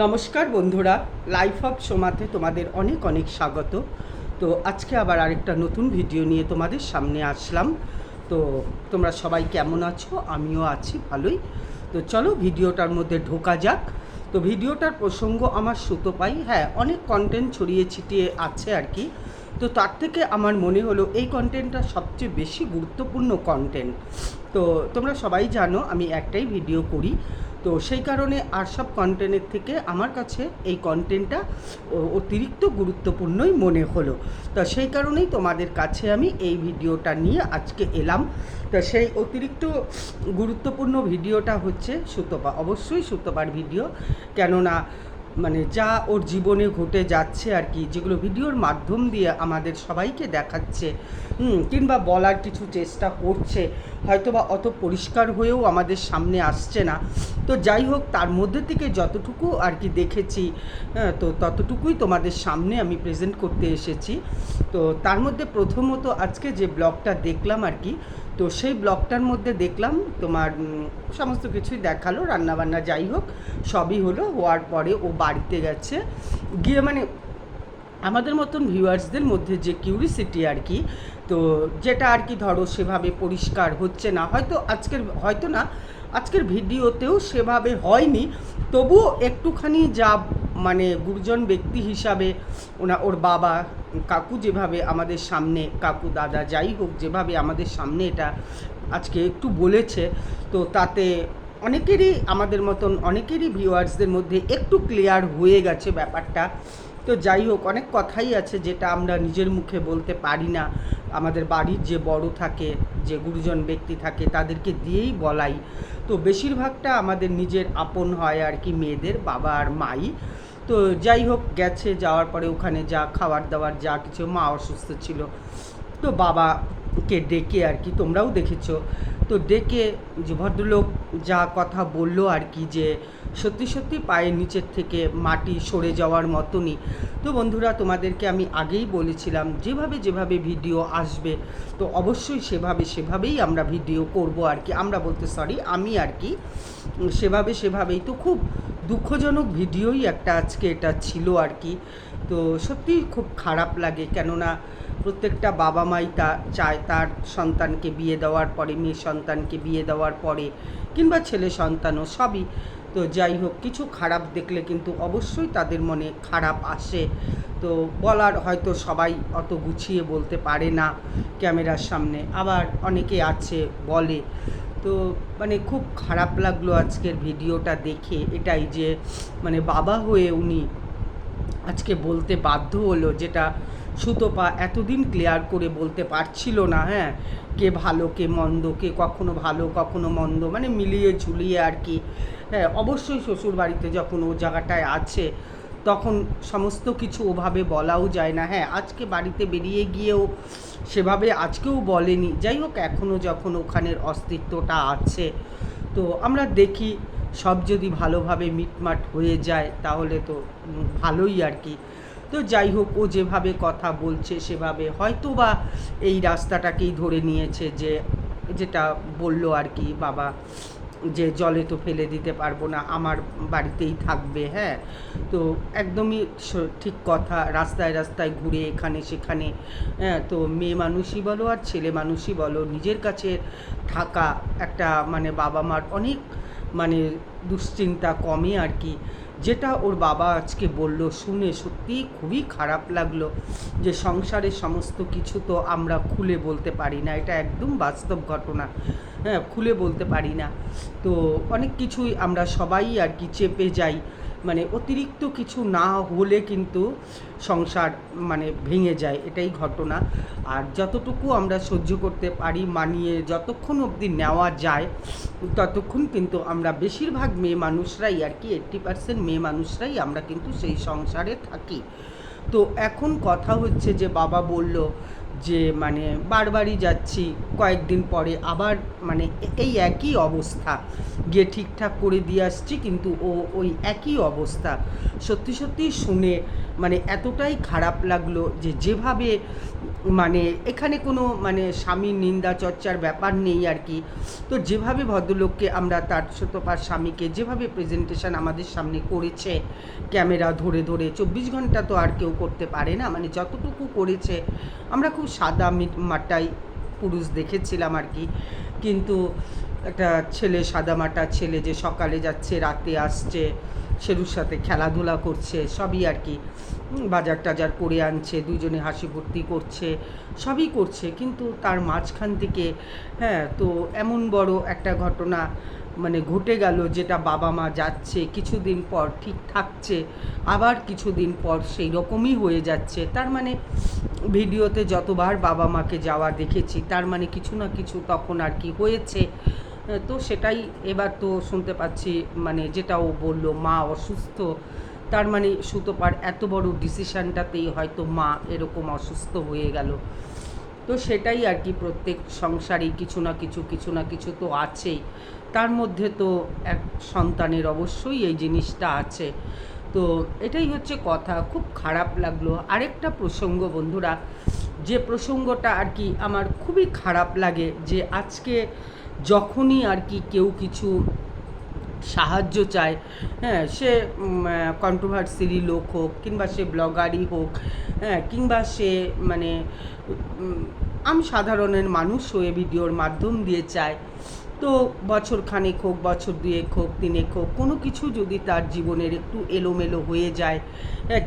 নমস্কার বন্ধুরা life of সোমাতে তোমাদের অনেক অনেক স্বাগত। তো আজকে আবার আরেকটা নতুন ভিডিও নিয়ে তোমাদের সামনে আসলাম। তো তোমরা সবাই কেমন আছো? আমিও আছি ভালোই। তো চলো ভিডিওটার মধ্যে ঢোকা যাক। তো ভিডিওটার প্রসঙ্গ আমার সুতো পাই। হ্যাঁ অনেক কন্টেন্ট ছড়িয়ে ছিটিয়ে আছে আর কি। তো তার থেকে আমার মনে হলো এই কন্টেন্টটা সবচেয়ে বেশি গুরুত্বপূর্ণ কন্টেন্ট তো তোমরা সবাই জানো, আমি একটাই ভিডিও করি। তো সেই কারণে আর সব কন্টেন্টের থেকে আমার কাছে এই কন্টেন্টটা অতিরিক্ত গুরুত্বপূর্ণই মনে হলো। তো সেই কারণেই তোমাদের কাছে আমি এই ভিডিওটা নিয়ে আজকে এলাম। তো সেই অতিরিক্ত গুরুত্বপূর্ণ ভিডিওটা হচ্ছে সুতপা। অবশ্যই সুতপার ভিডিও। কেননা মানে যা ওর জীবনে ঘটে যাচ্ছে আর কি যেগুলো ভিডিওর মাধ্যম দিয়ে আমাদের সবাইকে দেখাচ্ছে কিংবা বলার কিছু চেষ্টা করছে হয়তো বা অত পরিষ্কার হয়েও আমাদের সামনে আসছে না। তো যাই হোক তার মধ্যে থেকে যতটুকু আর কি দেখেছি হ্যাঁ, তো ততটুকুই তোমাদের সামনে আমি প্রেজেন্ট করতে এসেছি। তো তার মধ্যে প্রথমত আজকে যে ব্লগটা দেখলাম আর কি তো সেই ব্লগটার মধ্যে দেখলাম তোমার সমস্ত কিছুই দেখাল, রান্নাবান্না যাই হোক, সবই হলো, হওয়ার পরে ও বাড়িতে গেছে। গিয়ে মানে আমাদের মতন ভিউয়ার্সদের মধ্যে যে কিউরিসিটি আর কি, তো যেটা আর কি ধরো সেভাবে পরিষ্কার হচ্ছে না। হয়তো আজকের, হয়তো না আজকের ভিডিওতেও সেভাবে হয়নি। তবুও একটুখানি যা মানে গুরুজন ব্যক্তি হিসাবে ওনা, ওর বাবা, কাকু যেভাবে আমাদের সামনে, কাকু, দাদা, যাই হোক, যেভাবে আমাদের সামনে এটা আজকে একটু বলেছে, তো তাতে অনেকেরই আমাদের মতন, অনেকেরই ভিউয়ার্সদের মধ্যে একটু ক্লিয়ার হয়ে গেছে ব্যাপারটা। তো যাই হোক, অনেক কথাই আছে যেটা আমরা নিজের মুখে বলতে পারি না। আমাদের বাড়ির যে বড় থাকে, যে গুরুজন ব্যক্তি থাকে, তাদেরকে দিয়েই বলাই। তো বেশিরভাগটা আমাদের নিজের আপন হয় আর কি, মেয়েদের বাবা আর মাই। তো যাই হোক, গেছে, যাওয়ার পরে ওখানে যা খাবার দাবার যা কিছু, মা অসুস্থ ছিল। তো বাবাকে ডেকে আর কি, তোমরাও দেখেছ। তো ডেকে যে ভদ্রলোক যা কথা বলল আর কি যে সত্যি সত্যি পায়ের নিচের থেকে মাটি সরে যাওয়ার মতনই। তো বন্ধুরা, তোমাদেরকে আমি আগেই বলেছিলাম, যেভাবে যেভাবে ভিডিও আসবে, তো অবশ্যই সেভাবে সেভাবেই আমরা ভিডিও করব আর কি। আমরা বলতে সরি আমি আর কি, সেভাবে সেভাবেই তো খুব দুঃখজনক ভিডিওই একটা আজকে এটা ছিল আর কি। তো সত্যিই খুব খারাপ লাগে। কেননা প্রত্যেকটা বাবা মাই তা চায় তার সন্তানকে বিয়ে দেওয়ার পরে মেয়ে সন্তানকে বিয়ে দেওয়ার পরে, কিংবা ছেলে সন্তানও সবই। তো যাই হোক, কিছু খারাপ দেখলে কিন্তু অবশ্যই তাদের মনে খারাপ আসে। তো বলার হয়তো সবাই অত গুছিয়ে বলতে পারে না ক্যামেরার সামনে। আবার অনেকে আছে বলে। তো মানে খুব খারাপ লাগল আজকের ভিডিওটা দেখে। এটাই যে মানে বাবা হয়ে উনি আজকে বলতে বাধ্য হলো যেটা সুতপা এতদিন ক্লিয়ার করে বলতে পারছিল না হ্যাঁ? কে ভালো, কে মন্দ, কে কখনো ভালো, কখনো মন্দ মানে মিলিয়ে ঝুলিয়ে আর কি। হ্যাঁ অবশ্যই শ্বশুর বাড়িতে যখন ও জায়গাটায় আছে, তখন সমস্ত কিছু ওভাবে বলাও যায় না। হ্যাঁ আজকে বাড়িতে বেরিয়ে গিয়েও সেভাবে আজকেও বলেনি। যাই হোক এখনও যখন ওখানের অস্তিত্বটা আছে, তো আমরা দেখি সব যদি ভালোভাবে মিটমাট হয়ে যায়, তাহলে তো ভালোই আর কি। তো যাই হোক, ও যেভাবে কথা বলছে, সেভাবে হয়তো বা এই রাস্তাটাকেই ধরে নিয়েছে যে, যেটা বলল আর কি, বাবা, যে জলে তো ফেলে দিতে পারব না, আমার বাড়িতেই থাকবে হ্যাঁ। তো একদমই ঠিক কথা, রাস্তায় রাস্তায় ঘুরে এখানে সেখানে হ্যাঁ তো মেয়ে মানুষই বলো আর ছেলে মানুষই বলো, নিজের কাছে থাকা একটা মানে বাবা মার অনেক মানে দুশ্চিন্তা কমে আর কি। যেটা ওর বাবা আজকে বলল, শুনে সত্যি খুবই খারাপ লাগল যে সংসারের সমস্ত কিছু তো আমরা খুলে বলতে পারি না। এটা একদম বাস্তব ঘটনা। হ্যাঁ খুলে বলতে পারি না। তো অনেক কিছুই আমরা সবাই আর কি চেপে যাই। মানে অতিরিক্ত কিছু না হলে কিন্তু সংসার মানে ভেঙে যায়, এটাই ঘটনা। আর যতটুকু আমরা সহ্য করতে পারি, মানিয়ে যতক্ষণ অবধি নেওয়া যায়, ততক্ষণ কিন্তু আমরা বেশিরভাগ মেয়ে মানুষরাই আর কি এইট্টি পার্সেন্ট মেয়ে মানুষরাই আমরা কিন্তু সেই সংসারে থাকি। তো এখন কথা হচ্ছে যে বাবা বলল যে মানে বারবারই যাচ্ছি, কয়েকদিন পরে আবার মানে এই একই অবস্থা। গিয়ে ঠিকঠাক করে দিয়ে আসছি, কিন্তু ও ওই একই অবস্থা। সত্যি সত্যি শুনে মানে এতটাই খারাপ লাগল যে যেভাবে মানে এখানে কোনো মানে স্বামীর নিন্দা চর্চার ব্যাপার নেই আর কি। তো যেভাবে ভদ্রলোককে আমরা, তার সুতপার স্বামীকে যেভাবে প্রেজেন্টেশন আমাদের সামনে করেছে, ক্যামেরা ধরে ধরে, চব্বিশ ঘণ্টা তো আর কেউ করতে পারে না মানে যতটুকু করেছে, আমরা খুব সাদা মিট, মাটাই পুরুষ দেখেছিলাম আর কি। কিন্তু একটা ছেলে সাদামাটা ছেলে যে সকালে যাচ্ছে, রাতে আসছে শেরুর সাথে খেলাধুলা করছে, সবই আর কি। বাজার টাজার করে আনছে দুজনে হাসি ভর্তি করছে, সবই করছে। কিন্তু তার মাঝখান থেকে হ্যাঁ তো এমন বড় একটা ঘটনা মানে ঘটে গেল যেটা বাবা মা যাচ্ছে, কিছুদিন পর ঠিক থাকছে, আবার কিছুদিন পর সেই রকমই হয়ে যাচ্ছে। তার মানে ভিডিওতে যতবার বাবা মাকে যাওয়া দেখেছি, তার মানে কিছু না কিছু তখন আর কি হয়েছে। তো সেটাই এবার তো শুনতে পাচ্ছি মানে যেটা ও বলল, মা অসুস্থ। তার মানে সুতোপার এত বড় ডিসিশানটাতেই হয়তো মা এরকম অসুস্থ হয়ে গেল। তো সেটাই আর কি প্রত্যেক সংসারেই কিছু না কিছু কিছু না কিছু তো আছেই। তার মধ্যে তো এক সন্তানের অবশ্যই এই জিনিসটা আছে। তো এটাই হচ্ছে কথা, খুব খারাপ লাগল। আরেকটা প্রসঙ্গ বন্ধুরা, যে প্রসঙ্গটা আর কি আমার খুবই খারাপ লাগে, যে আজকে যখনই আর কি কেউ কিছু সাহায্য চায় হ্যাঁ সে কন্ট্রোভার্সিরই লোক হোক কিংবা সে ব্লগারই হোক হ্যাঁ কিংবা সে মানে আমি সাধারণের মানুষ হয়ে ভিডিওর মাধ্যম দিয়ে চায় তো বছর খানেক হোক, বছর দুয়েক হোক, তিনেক হোক, কোনো কিছু যদি তার জীবনের একটু এলোমেলো হয়ে যায়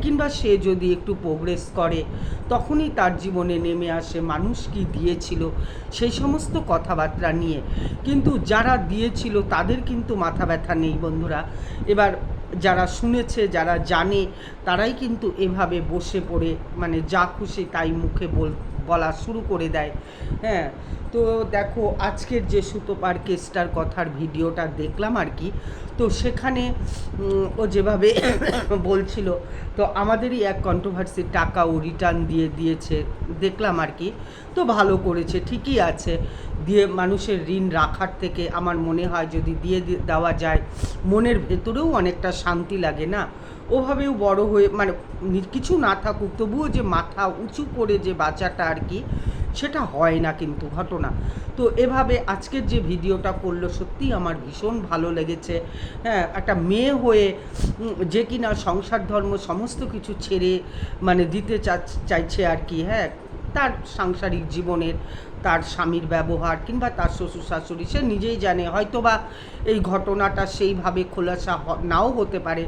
কিংবা সে যদি একটু প্রোগ্রেস করে, তখনই তার জীবনে নেমে আসে মানুষ কি দিয়েছিল, সেই সমস্ত কথাবার্তা নিয়ে। কিন্তু যারা দিয়েছিল তাদের কিন্তু মাথা ব্যথা নেই বন্ধুরা। এবার যারা শুনেছে, যারা জানে, তারাই কিন্তু এভাবে বসে পড়ে মানে যা খুশি তাই মুখে বল বলা শুরু করে দেয়। হ্যাঁ তো দেখো আজকের যে সুতোপার কেসটার কথার ভিডিওটা দেখলাম আর কি, তো সেখানে ও যেভাবে বলছিল, তো আমাদেরই এক কন্ট্রোভার্সির টাকা ও রিটার্ন দিয়ে দিয়েছে, দেখলাম আর কি, তো ভালো করেছে, ঠিকই আছে। দিয়ে মানুষের ঋণ রাখার থেকে আমার মনে হয় যদি দিয়ে দেওয়া যায়, মনের ভেতরেও অনেকটা শান্তি লাগে না। ওভাবেও বড় হয়ে মানে কিছু না থাকুক, তবুও যে মাথা উঁচু করে যে বাচ্চাটা আর কি, সেটা হয় না কিন্তু ঘটনা। তো এভাবে আজকের যে ভিডিওটা করল সত্যিই আমার ভীষণ ভালো লেগেছে। হ্যাঁ একটা মেয়ে হয়ে যে কিনা সংসার ধর্ম সমস্ত কিছু ছেড়ে মানে দিতে চাইছে আর কি হ্যাঁ তার সাংসারিক জীবনের তার স্বামীর ব্যবহার কিংবা তার শ্বশুর শাশুড়ি সে নিজেই জানে। হয়তো বা এই ঘটনাটা সেইভাবে খোলাসা নাও হতে পারে।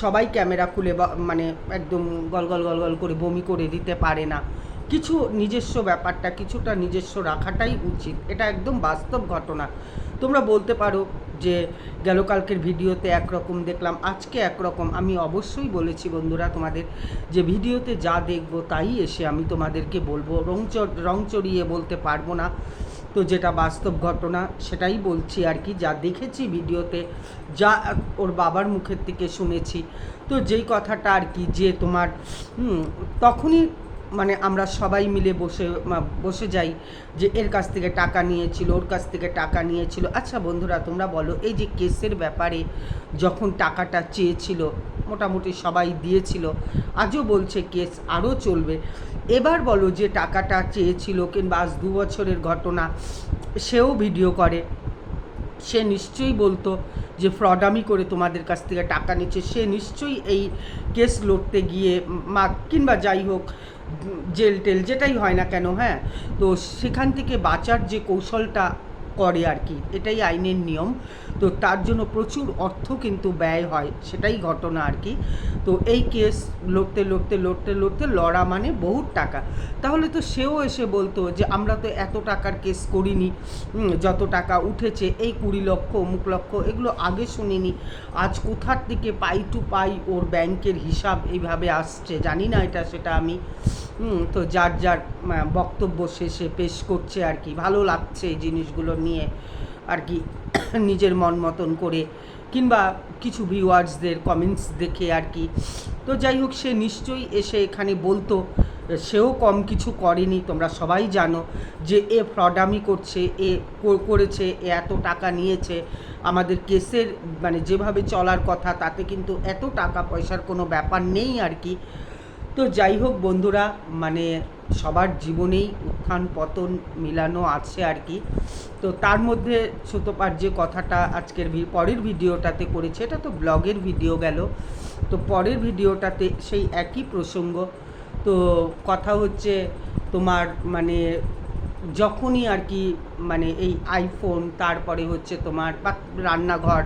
সবাই ক্যামেরা খুলে বা মানে একদম গল গল গল গল করে বমি করে দিতে পারে না। কিছু নিজস্ব ব্যাপারটা, কিছুটা নিজস্ব রাখাটাই উচিত। এটা একদম বাস্তব ঘটনা। তোমরা বলতে পারো যে গেল কালকের ভিডিওতে একরকম দেখলাম, আজকে একরকম। আমি অবশ্যই বলেছি বন্ধুরা তোমাদের যে ভিডিওতে যা দেখব তাই এসে আমি তোমাদেরকে বলব। রং রং চড়িয়ে বলতে পারব না। তো যেটা বাস্তব ঘটনা, সেটাই বলছি আর কি। যা দেখেছি ভিডিওতে, যা ওর বাবার মুখের থেকে শুনেছি। তো যেই কথাটা আর কি, যে তোমার তখনই মানে আমরা সবাই মিলে বসে বসে যাই যে এর কাছ থেকে টাকা নিয়েছিল, ওর কাছ থেকে টাকা নিয়েছিল। আচ্ছা বন্ধুরা, তোমরা বলো, এই যে কেসের ব্যাপারে যখন টাকাটা চেয়েছিল, মোটামুটি সবাই দিয়েছিল, আজও বলছে কেস আরও চলবে। এবার বলো যে টাকাটা চেয়েছিল কিংবা আজ দু বছরের ঘটনা, সেও ভিডিও করে। সে নিশ্চয়ই বলতো যে ফ্রডামি করে তোমাদের কাছ থেকে টাকা নিচ্ছে। সে নিশ্চয়ই এই কেস লড়তে গিয়ে মা কিংবা যাই হোক জেল টেল যেটাই হয় না কেন হ্যাঁ? তো সেখান থেকে বাঁচার যে কৌশলটা করে আর কি, এটাই আইনের নিয়ম। তো তার জন্য প্রচুর অর্থ কিন্তু ব্যয় হয়, সেটাই ঘটনা আর কি। তো এই কেস লড়তে লড়তে লড়তে লড়তে লড়া মানে বহুত টাকা। তাহলে তো সেও এসে বলতো যে, আমরা তো এত টাকার কেস করিনি যত টাকা উঠেছে, এই কুড়ি লক্ষ, অমুক লক্ষ, এগুলো আগে শুনিনি। আজ কোথার থেকে পাই টু পাই ওর ব্যাংকের হিসাব এইভাবে আসছে, জানি না এটা, সেটা আমি তো যার যার বক্তব্য শেষে পেশ করছে আর কি। ভালো লাগছে এই জিনিসগুলো নিয়ে আর কি, নিজের মন মতন করে, কিংবা কিছু ভিউয়ার্সদের কমেন্টস দেখে আর কি। তো যাই হোক, সে নিশ্চয়ই এসে এখানে বলতো, সেও কম কিছু করেনি, তোমরা সবাই জানো যে এ ফ্রডামি করছে, এ করেছে, এ এত টাকা নিয়েছে। আমাদের কেসের মানে যেভাবে চলার কথা, তাতে কিন্তু এত টাকা পয়সার কোনো ব্যাপার নেই আর কি। তো যাই হোক বন্ধুরা মানে সবার জীবনেই উত্থান পতন মিলানো আছে আর কি। তো তার মধ্যে সুতোপার যে কথাটা আজকের পরের ভিডিওটাতে করেছে, এটা তো ব্লগের ভিডিও গেল। তো পরের ভিডিওটাতে সেই একই প্রসঙ্গ। তো কথা হচ্ছে তোমার মানে যখনই আর কি মানে এই আইফোন তারপরে হচ্ছে তোমার বা- রান্নাঘর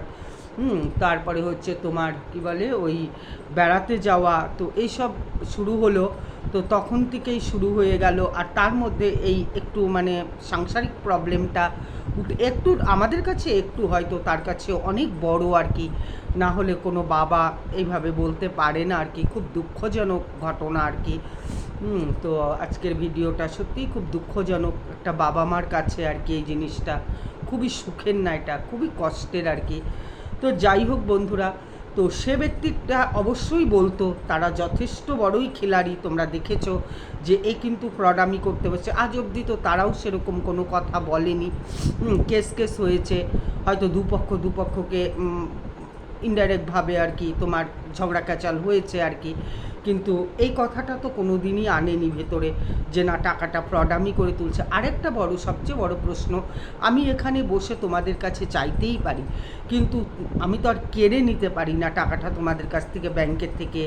হুম, তারপরে হচ্ছে তোমার কি বলে ওই বেড়াতে যাওয়া, তো এইসব শুরু হলো। তো তখন থেকেই শুরু হয়ে গেল। আর তার মধ্যে এই একটু মানে সাংসারিক প্রবলেমটা একটু আমাদের কাছে একটু হয়তো তার কাছে অনেক বড় আর কি। না হলে কোনো বাবা এইভাবে বলতে পারে না আর কি। খুব দুঃখজনক ঘটনা আর কি। তো আজকের ভিডিওটা সত্যিই খুব দুঃখজনক একটা বাবা মার কাছে আর কি এই জিনিসটা। খুবই সুখের না এটা, খুবই কষ্টের আর কি। তো যাই হোক বন্ধুরা, তো সে ব্যক্তিটা অবশ্যই বলতো, তারা যথেষ্ট বড়ই খেলাড়ি তোমরা দেখেছ যে এ কিন্তু ফ্রডামি করতে বসছে। আজ অবধি তো তারাও সেরকম কোনো কথা বলেনি। কেস কেস হয়েছে। হয়তো দুপক্ষ দুপক্ষকে ইনডাইরেক্টভাবে আর কি তোমার ঝগড়া ক্যাচাল হয়েছে আর কি। কিন্তু এই কথাটা তো কোনো দিনই আনেনি ভেতরে যে না, টাকাটা ফ্রডামি করে তুলছে। আরেকটা বড়, সবচেয়ে বড় প্রশ্ন, আমি এখানে বসে তোমাদের কাছে চাইতেই পারি, কিন্তু আমি তো আর কেড়ে নিতে পারি না টাকাটা তোমাদের কাছ থেকে, ব্যাংকের থেকে,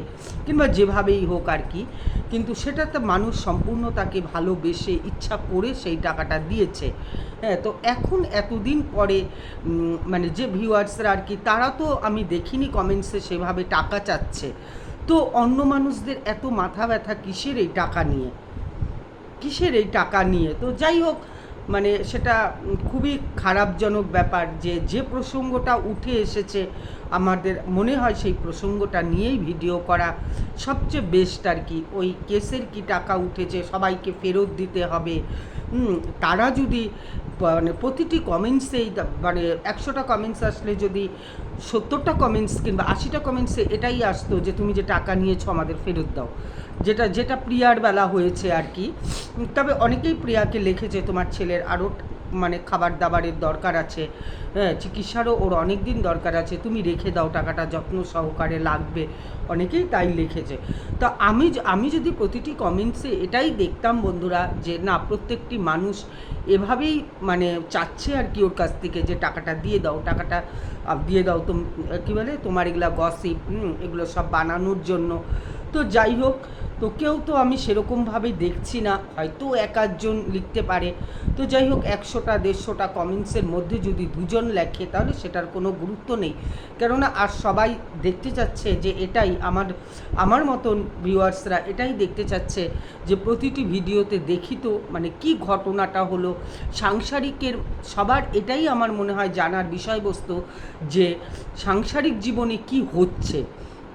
কিংবা যেভাবেই হোক আর কি। কিন্তু সেটা তো মানুষ সম্পূর্ণ তাকে ভালোবেসে, ইচ্ছা করে সেই টাকাটা দিয়েছে। হ্যাঁ তো এখন এতদিন পরে মানে যে ভিউয়ার্সরা আর কি, তারা তো আমি দেখিনি কমেন্টসে সেভাবে টাকা চাচ্ছে। তো অন্য মানুষদের এত মাথা ব্যথা কিসের এই টাকা নিয়ে? কিসের এই টাকা নিয়ে? তো যাই হোক মানে সেটা খুবই খারাপজনক ব্যাপার যে যে প্রসঙ্গটা উঠে এসেছে, আমাদের মনে হয় সেই প্রসঙ্গটা নিয়েই ভিডিও করা সবচেয়ে বেস্ট আর কি। ওই কেসের কি টাকা উঠেছে, সবাইকে ফেরত দিতে হবে। তারা যদি মানে প্রতিটি কমেন্টসেই মানে একশোটা কমেন্টস আসলে যদি সত্তরটা কমেন্টস কিংবা আশিটা কমেন্টসে এটাই আসতো যে তুমি যে টাকা নিয়েছো আমাদের ফেরত দাও। যেটা যেটা প্রিয়ার বেলা হয়েছে আর কি। তবে অনেকেই প্রিয়াকে লিখেছে তোমার ছেলের আরও মানে খাবার দাবারের দরকার আছে। হ্যাঁ চিকিৎসারও ওর অনেক দিন দরকার আছে। তুমি রেখে দাও, টাকাটা যত্ন সহকারে লাগবে। অনেকেই তাই লিখেছে। তো আমি আমি যদি প্রতিটি কমেন্টসে এটাই দেখতাম বন্ধুরা যে, না, প্রত্যেকটি মানুষ এভাবেই মানে চাচ্ছে আর কি ওর কাছ থেকে যে, টাকাটা দিয়ে দাও, টাকাটা দিয়ে দাও। তো কী বলে? তোমার এগুলা গসিপ এগুলো সব বানানোর জন্য। তো যাই হোক, তো কেউ তো আমি সেরকমভাবে দেখছি না, হয়তো এক আধজন লিখতে পারে। তো যাই হোক, একশোটা, দেড়শোটা কমেন্টসের মধ্যে যদি দুজন লেখে, তাহলে সেটার কোনো গুরুত্ব নেই। কেননা, আর সবাই দেখতে চাচ্ছে যে এটাই আমার আমার মতন ভিউয়ার্সরা এটাই দেখতে চাচ্ছে যে প্রতিটি ভিডিওতে দেখি তো মানে কি ঘটনাটা হলো। সাংসারিকের, সবার এটাই আমার মনে হয় জানার বিষয়বস্তু যে সাংসারিক জীবনে কি হচ্ছে।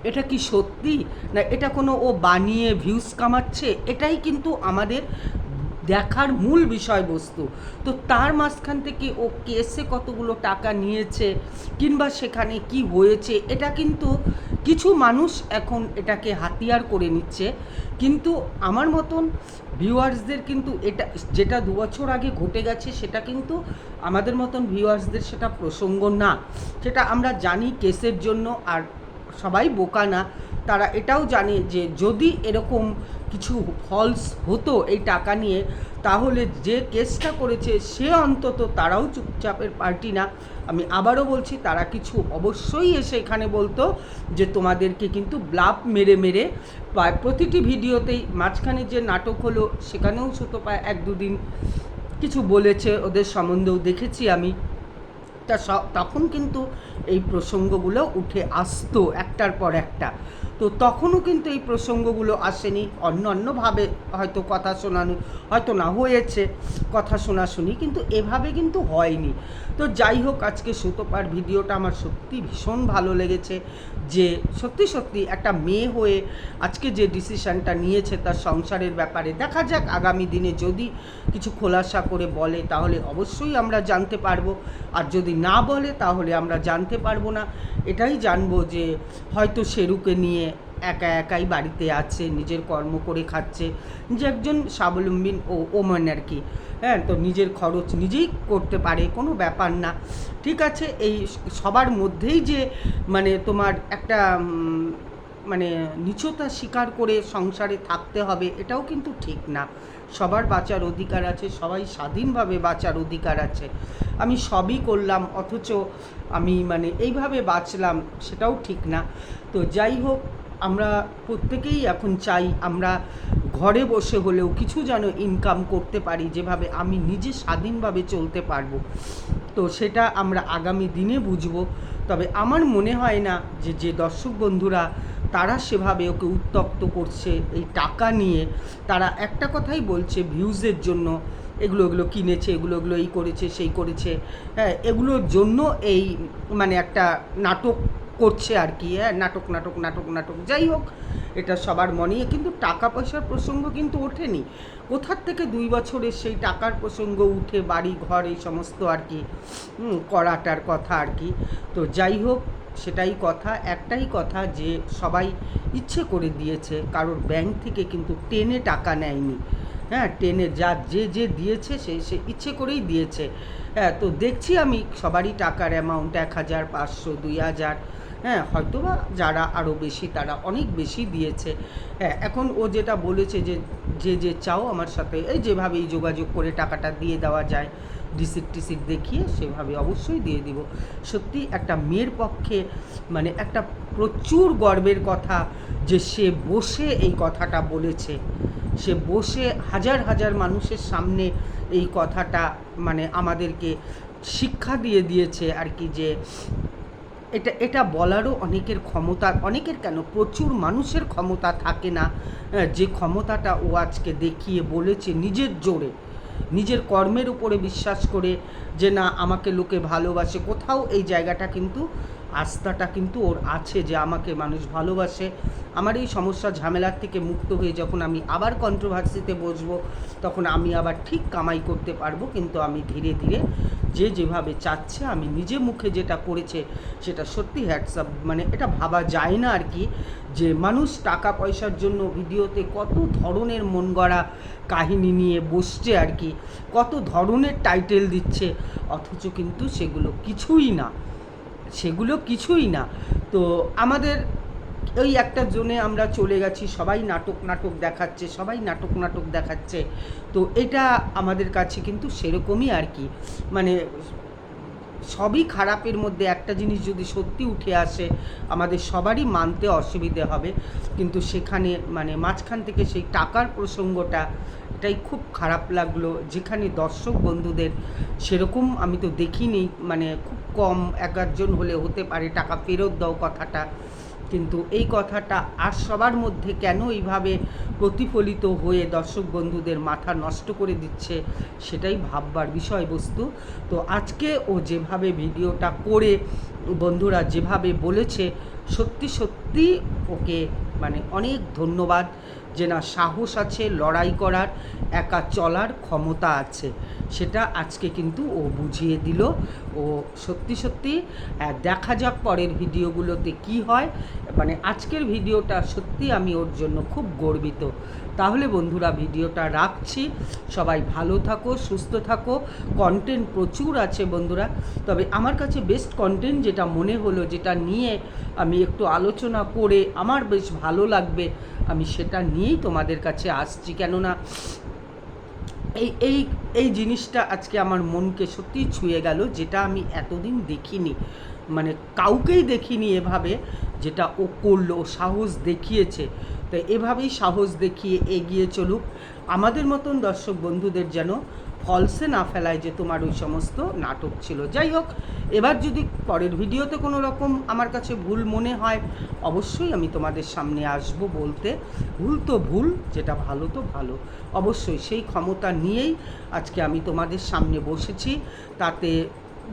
এটা কি সত্যি? না, এটা কোনো ও বানিয়ে ভিউজ কামাচ্ছে? এটাই কিন্তু আমাদের দেখার মূল বিষয়বস্তু। তো তার মাঝখান থেকে ও কেসে কতগুলো টাকা নিয়েছে কিংবা সেখানে কি হয়েছে, এটা কিন্তু কিছু মানুষ এখন এটাকে হাতিয়ার করে নিচ্ছে। কিন্তু আমার মতন ভিউয়ার্সদের কিন্তু এটা, যেটা দু বছর আগে ঘটে গেছে, সেটা কিন্তু আমাদের মতন ভিউয়ার্সদের সেটা প্রসঙ্গ না। সেটা আমরা জানি কেসের জন্য, আর সবাই বোকা না, তারা এটাও জানে যে যদি এরকম কিছু ফলস হতো এই টাকা নিয়ে, তাহলে যে কেসটা করেছে সে অন্তত তারাও চুপচাপের পার্টি না। আমি আবারও বলছি, তারা কিছু অবশ্যই এসে এখানে বলতো যে তোমাদেরকে কিন্তু ব্লাফ মেরে মেরে প্রতিটি ভিডিওতেই মাঝখানে যে নাটক হলো, সেখানেও সুতো পায় এক দুদিন কিছু বলেছে, ওদের সম্বন্ধেও দেখেছি আমি। তা তখন কিন্তু এই প্রসঙ্গগুলো উঠে আসতো একটার পর একটা। তো তখনও কিন্তু এই প্রসঙ্গগুলো আসেনি। অন্য অন্যভাবে হয়তো কথা শোনানো, হয়তো না হয়েছে কথা শোনাশুনি, কিন্তু এভাবে কিন্তু হয়নি। তো যাই হোক, আজকে সুতোপার ভিডিওটা আমার সত্যি ভীষণ ভালো লেগেছে যে সত্যি সত্যি একটা মেয়ে হয়ে আজকে যে ডিসিশনটা নিয়েছে তার সংসারের ব্যাপারে, দেখা যাক আগামী দিনে যদি কিছু খোলাসা করে বলে তাহলে অবশ্যই আমরা জানতে পারব। আর যদি না বলে তাহলে আমরা জানতে পারব না। এটাই জানব যে হয়তো শেরুকে নিয়ে একা একাই বাড়িতে আছে, নিজের কর্ম করে খাচ্ছে যে একজন স্বাবলম্বী ও ওমান আর কি। হ্যাঁ তো নিজের খরচ নিজেই করতে পারে, কোনো ব্যাপার না। ঠিক আছে, এই সবার মধ্যেই যে মানে তোমার একটা মানে নিচতা স্বীকার করে সংসারে থাকতে হবে, এটাও কিন্তু ঠিক না। সবার বাঁচার অধিকার আছে, সবাই স্বাধীনভাবে বাঁচার অধিকার আছে। আমি সবই করলাম, অথচ আমি মানে এইভাবে বাঁচলাম, সেটাও ঠিক না। তো যাই হোক আমরা প্রত্যেকেই এখন চাই আমরা ঘরে বসে হলেও কিছু যেন ইনকাম করতে পারি, যেভাবে আমি নিজে স্বাধীনভাবে চলতে পারব। তো সেটা আমরা আগামী দিনে বুঝব। তবে আমার মনে হয় না যে যে দর্শক বন্ধুরা তারা সেভাবে ওকে উত্তক্ত করছে এই টাকা নিয়ে। তারা একটা কথাই বলছে ভিউজের জন্য, এগুলো এগুলো কিনেছে, এগুলো এগুলো এই করেছে, সেই করেছে। হ্যাঁ এগুলোর জন্য এই মানে একটা নাটক করছে আর কি হ্যাঁ নাটক নাটক নাটক নাটক। যাই হোক, এটা সবার মনেই, কিন্তু টাকা পয়সার প্রসঙ্গ কিন্তু ওঠেনি। কোথার থেকে দুই বছরের সেই টাকার প্রসঙ্গ উঠে বাড়ি, ঘর, এই সমস্ত আর কি করাটার কথা আর কি। তো যাই হোক, সেটাই কথা, একটাই কথা যে সবাই ইচ্ছে করে দিয়েছে, কারোর ব্যাংক থেকে কিন্তু টেনে টাকা নেয়নি। হ্যাঁ টেনে যা, যে যে দিয়েছে, সে সে ইচ্ছে করেই দিয়েছে। হ্যাঁ তো দেখছি আমি সবারই টাকার অ্যামাউন্ট এক হাজার, পাঁচশো, দুই হাজার। হ্যাঁ হয়তোবা যারা আরও বেশি, তারা অনেক বেশি দিয়েছে। হ্যাঁ এখন ও যেটা বলেছে যে যে যে চাও আমার সাথে, এই যেভাবেই যোগাযোগ করে টাকাটা দিয়ে দেওয়া যায়, রিসিট টিসিট দেখিয়ে সেভাবে অবশ্যই দিয়ে দিব। সত্যি একটা মেয়ের পক্ষে মানে একটা প্রচুর গর্বের কথা যে সে বসে এই কথাটা বলেছে। সে বসে হাজার হাজার মানুষের সামনে এই কথাটা মানে আমাদেরকে শিক্ষা দিয়ে দিয়েছে আর কি যে এটা এটা বলারও অনেকের ক্ষমতা, অনেকের কেন? প্রচুর মানুষের ক্ষমতা থাকে না যে ক্ষমতাটা ও আজকে দেখিয়ে বলেছে নিজের জোরে। নিজের কর্মের উপরে বিশ্বাস করে যে না, আমাকে লোকে ভালোবাসে। কোথাও এই জায়গাটা কিন্তু, আস্থাটা কিন্তু ওর আছে যে আমাকে মানুষ ভালোবাসে। আমার এই সমস্যা ঝামেলার থেকে মুক্ত হয়ে যখন আমি আবার কন্ট্রোভার্সিতে বসবো, তখন আমি আবার ঠিক কামাই করতে পারব। কিন্তু আমি ধীরে ধীরে যে যেভাবে চাচ্ছে, আমি নিজে মুখে যেটা করেছে, সেটা সত্যি হ্যাটসঅ্যাপ মানে এটা ভাবা যায় না আর কি যে মানুষ টাকা পয়সার জন্য ভিডিওতে কত ধরনের মন গড়া কাহিনী নিয়ে বসছে আর কি। কত ধরনের টাইটেল দিচ্ছে। অথচ কিন্তু সেগুলো কিছুই না। সেগুলো কিছুই না। তো আমাদের ওই একটা জোনে আমরা চলে গেছি, সবাই নাটক নাটক দেখাচ্ছে, সবাই নাটক নাটক দেখাচ্ছে। তো এটা আমাদের কাছে কিন্তু সেরকমই আর কি। মানে সবই খারাপের মধ্যে একটা জিনিস যদি সত্যি উঠে আসে, আমাদের সবারই মানতে অসুবিধে হবে। কিন্তু সেখানে মানে মাঝখান থেকে সেই টাকার প্রসঙ্গটা এটাই খুব খারাপ লাগল। যেখানে দর্শক বন্ধুদের সেরকম আমি তো দেখিনি মানে খুব কম এক একজন হলে হতে পারে, টাকা ফেরত দাও কথাটা। কিন্তু এই কথাটা আর সবার মধ্যে কেন এইভাবে প্রতিফলিত হয়ে দর্শক বন্ধুদের মাথা নষ্ট করে দিচ্ছে, সেটাই ভাববার বিষয়বস্তু। তো আজকে ও যেভাবে ভিডিওটা করে, বন্ধুরা যেভাবে বলেছে, সত্যি সত্যি ওকে মানে অনেক ধন্যবাদ। যে না, সাহস আছে লড়াই করার, একা চলার ক্ষমতা আছে। সেটা আজকে কিন্তু ও বুঝিয়ে দিল। ও সত্যি সত্যি দেখা যাক পরের ভিডিওগুলোতে কি হয়। মানে আজকের ভিডিওটা সত্যি আমি ওর জন্য খুব গর্বিত। তাহলে বন্ধুরা ভিডিওটা রাখছি। সবাই ভালো থাকো, সুস্থ থাকো। কন্টেন্ট প্রচুর আছে বন্ধুরা। তবে আমার কাছে বেস্ট কন্টেন্ট যেটা মনে হলো, যেটা নিয়ে আমি একটু আলোচনা করে আমার বেশ ভালো লাগবে, আমি সেটা নিয়েই তোমাদের কাছে আসছি। কেননা এই এই এই জিনিসটা আজকে আমার মনকে সত্যিই ছুঁয়ে গেল, যেটা আমি এতদিন দেখিনি। মানে কাউকেই দেখিনি এভাবে, যেটা ও করল সাহস দেখিয়েছে। তো এভাবেই সাহস দেখিয়ে এগিয়ে চলুক। আমাদের মতন দর্শক বন্ধুদের যেন ফলসে না ফেলায় যে তোমার ওই সমস্ত নাটক ছিল। যাই হোক, এবার যদি পরের ভিডিওতে কোনো রকম আমার কাছে ভুল মনে হয়, অবশ্যই আমি তোমাদের সামনে আসব বলতে। ভুল তো ভুল, যেটা ভালো তো ভালো। অবশ্যই সেই ক্ষমতা নিয়েই আজকে আমি তোমাদের সামনে বসেছি। তাতে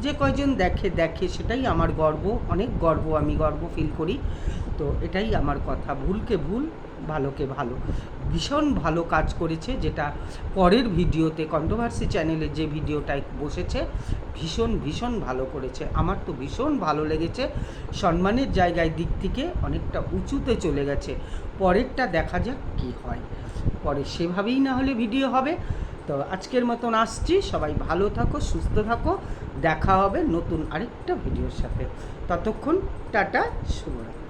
যে কয়জন দেখে দেখে সেটাই আমার গর্ব, অনেক গর্ব আমি গর্ব ফিল করি। তো এটাই আমার কথা, ভুলকে ভুল, ভালোকে ভালো। ভীষণ ভালো কাজ করেছে যেটা পরের ভিডিওতে কন্ট্রোভার্সি চ্যানেলে যে ভিডিওটায় বসেছে, ভীষণ ভীষণ ভালো করেছে। আমার তো ভীষণ ভালো লেগেছে। সম্মানের জায়গায় দিক থেকে অনেকটা উঁচুতে চলে গেছে। পরেরটা দেখা যাক কি হয়। পরে সেভাবেই না হলে ভিডিও হবে। তো আজকের মতন আসছি। সবাই ভালো থাকো, সুস্থ থাকো। দেখা হবে নতুন আরেকটা ভিডিওর সাথে। ততক্ষণ টাটা, শুভরাত্রি।